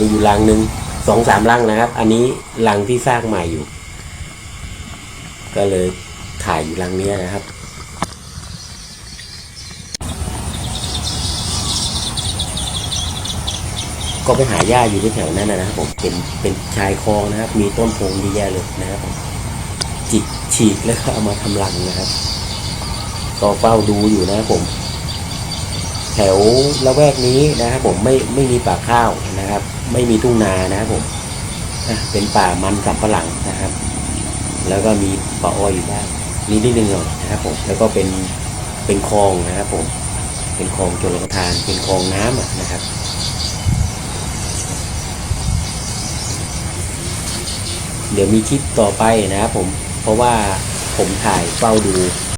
มีอยู่รังหนึ่งสองสามรังนะครับ อันนี้รังที่สร้างใหม่อยู่ ก็เลยถ่ายอยู่รังนี้นะครับก็ไปหาหญ้าอยู่ที่แถวนั้นนะครับผมเป็นเป็นชายคลองนะครับ มีต้นโพงเยอะแยะเลยนะครับผมจิกฉีกแล้วก็เอามาทำรังนะครับ ก็เฝ้าดูอยู่นะครับผม แถวละแวกนี้นะครับผมไม่ไม่มีป่าข้าวนะครับ ไม่มีทุ่งนานะครับผมเป็นป่ามันสำปะหลังนะครับ แล้วก็มีป่าอ้อยอยู่บ้างนิดนิดหน่อยนะครับผมแล้วก็เป็นเป็นคลองนะครับผมเป็นคลองชลประทานเป็นคลองน้ำนะครับเดี๋ยวมีคลิปต่อไปนะครับผมเพราะว่าผมถ่ายเฝ้าดู